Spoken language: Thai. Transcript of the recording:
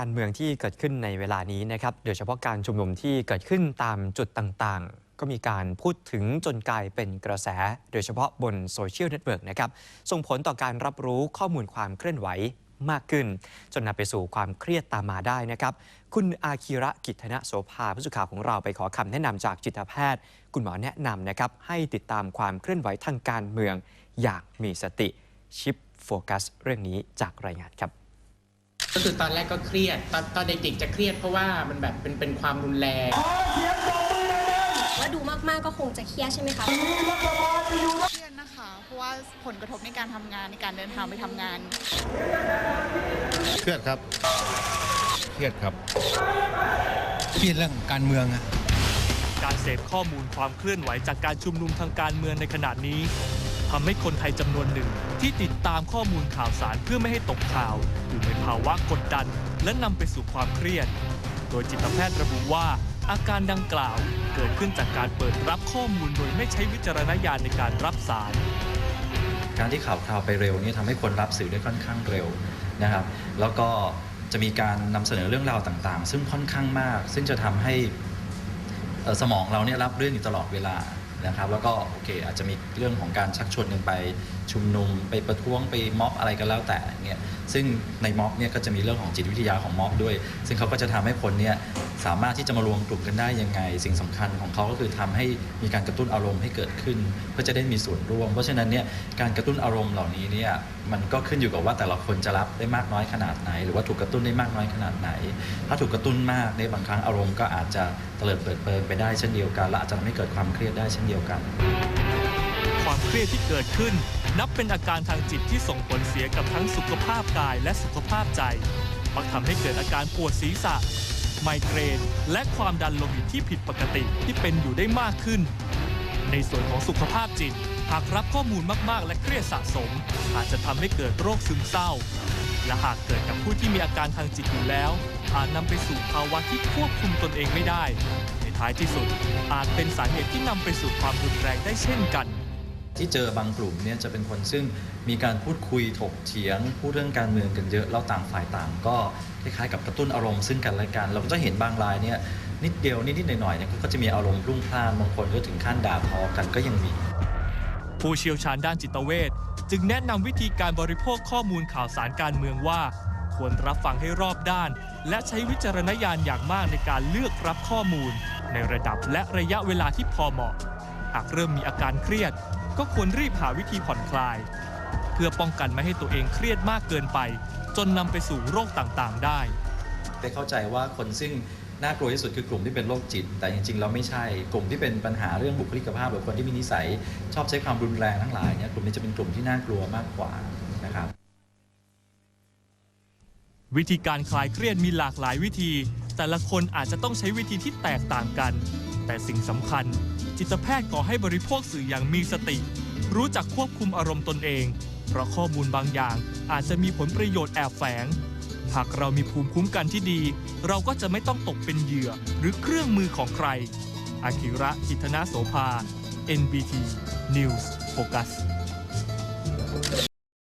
การเมืองที่เกิดขึ้นในเวลานี้นะครับ โดยเฉพาะการชุมนุมที่เกิดขึ้นตามจุดต่างๆ ก็มีการพูดถึงจนกลายเป็นกระแส โดยเฉพาะบนโซเชียลเน็ตเวิร์กนะครับ ส่งผลต่อการรับรู้ข้อมูลความเคลื่อนไหวมากขึ้น จนนำไปสู่ความเครียดตามมาได้นะครับ คุณอาคิระกิตนะโสภาผู้สื่อข่าวของเราไปขอคำแนะนำจากจิตแพทย์ คุณหมอแนะนำนะครับให้ติดตามความเคลื่อนไหวทางการเมือง อย่างมีสติชิปโฟกัสเรื่องนี้จากรายงานครับ ก็คือตอนแรกก็เครียด ตอนตอนเด็กๆจะเครียดเพราะว่ามันแบบเป็นเป็นความรุนแรงว่าดูมากๆก็คงจะเครียดใช่ไหมคะเครียดนะคะ เพราะว่าผลกระทบในการทำงานในการเดินทางไปทำงาน เครียดครับ เครียดครับ เครียดเรื่องการเมืองอะการเสพข้อมูลความเคลื่อนไหวจากการชุมนุมทางการเมืองในขณะนี้ ทำให้คนไทยจำนวนหนึ่งที่ติดตามข้อมูลข่าวสารเพื่อไม่ให้ตกข่าว อยู่ในภาวะกดดัน และนำไปสู่ความเครียด โดยจิตแพทย์ระบุว่า อาการดังกล่าวเกิดขึ้นจากการเปิดรับข้อมูลโดยไม่ใช้วิจารณญาณในการรับสาร การที่ข่าวคราวไปเร็วนี่ทำให้คนรับสื่อได้ค่อนข้างเร็วนะครับ แล้วก็จะมีการนำเสนอเรื่องราวต่างๆ ซึ่งค่อนข้างมาก ซึ่งจะทำให้สมองเราเนี่ยรับเรื่องอยู่ตลอดเวลา นะครับ แล้วก็โอเคอาจจะมีเรื่องของการชักชวนกันไปชุมนุมไปประท้วงไปม็อบอะไรก็แล้วแต่เนี่ยซึ่งในม็อบเนี่ยก็จะมีเรื่องของจิตวิทยาของม็อบด้วย ซึ่งเขาก็จะทำให้คนเนี่ยสามารถที่จะมารวมกลุ่มกันได้ยังไง สิ่งสำคัญของเขาก็คือทำให้มีการกระตุ้นอารมณ์ให้เกิดขึ้น เพื่อจะได้มีส่วนร่วม เพราะฉะนั้นเนี่ยการกระตุ้นอารมณ์เหล่านี้เนี่ยมันก็ขึ้นอยู่กับว่าแต่ละคนจะรับได้มากน้อยขนาดไหน หรือว่าถูกกระตุ้นได้มากน้อยขนาดไหน ถ้าถูกกระตุ้นมากในบางครั้งอารมณ์ก็อาจจะเตลิดเปิดเปิงไปได้เช่นเดียวกันและอาจจะทำให้เกิดความเครียดได้เช่นเดียวกัน ความเครียดที่เกิดขึ้น นับเป็นอาการทางจิตที่ส่งผลเสียกับทั้งสุขภาพกายและสุขภาพใจ มักทำให้เกิดอาการปวดศีรษะ ไมเกรน และความดันโลหิตที่ผิดปกติที่เป็นอยู่ได้มากขึ้น ในส่วนของสุขภาพจิต หากรับข้อมูลมาก ๆ และเครียดสะสม อาจจะทำให้เกิดโรคซึมเศร้า และหากเกิดกับผู้ที่มีอาการทางจิตอยู่แล้วอาจนำไปสู่ภาวะที่ควบคุมตนเองไม่ได้ ท้ายที่สุด อาจเป็นสาเหตุที่นำไปสู่ความรุนแรงได้เช่นกัน ที่เจอบางกลุ่มเนี่ยจะเป็นคนซึ่งมีการพูดคุยถกเถียงพูดเรื่องการเมืองกันเยอะแล้วต่างฝ่ายต่างก็คล้ายๆกับกระตุ้นอารมณ์ซึ่งกันและกัน เราก็จะเห็นบางรายเนี่ยนิดเดียวนิดๆหน่อยๆเนี่ยก็จะมีอารมณ์รุ่งพล่านบางคนก็ถึงขั้นด่าทอกันก็ยังมี ผู้เชี่ยวชาญด้านจิตเวชจึงแนะนำวิธีการบริโภคข้อมูลข่าวสารการเมืองว่า ควรรับฟังให้รอบด้าน และใช้วิจารณญาณอย่างมากในการเลือกรับข้อมูล ในระดับและระยะเวลาที่พอเหมาะ หากเริ่มมีอาการเครียด ก็ควรรีบหาวิธีผ่อนคลาย เพื่อป้องกันไม่ให้ตัวเองเครียดมากเกินไป จนนำไปสู่โรคต่างๆ ได้ไปเข้าใจว่าคนซึ่งน่ากลัวที่สุดคือกลุ่มที่เป็นโรคจิต แต่จริงๆเราไม่ใช่กลุ่มที่เป็นปัญหาเรื่องบุคลิกภาพหรือคนที่มีนิสัย ชอบใช้ความรุนแรงทั้งหลายเนี่ยกลุ่มนี้จะเป็นกลุ่มที่น่ากลัวมากกว่านะครับ วิธีการคลายเครียดมีหลากหลายวิธี แต่ละคนอาจจะต้องใช้วิธีที่แตกต่างกัน แต่สิ่งสำคัญ จิตแพทย์ขอให้บริโภคสื่ออย่างมีสติ รู้จักควบคุมอารมณ์ตนเอง เพราะข้อมูลบางอย่างอาจจะมีผลประโยชน์แอบแฝง หากเรามีภูมิคุ้มกันที่ดี เราก็จะไม่ต้องตกเป็นเหยื่อหรือเครื่องมือของใคร อากิระกิตนะโสภา NBT News Focus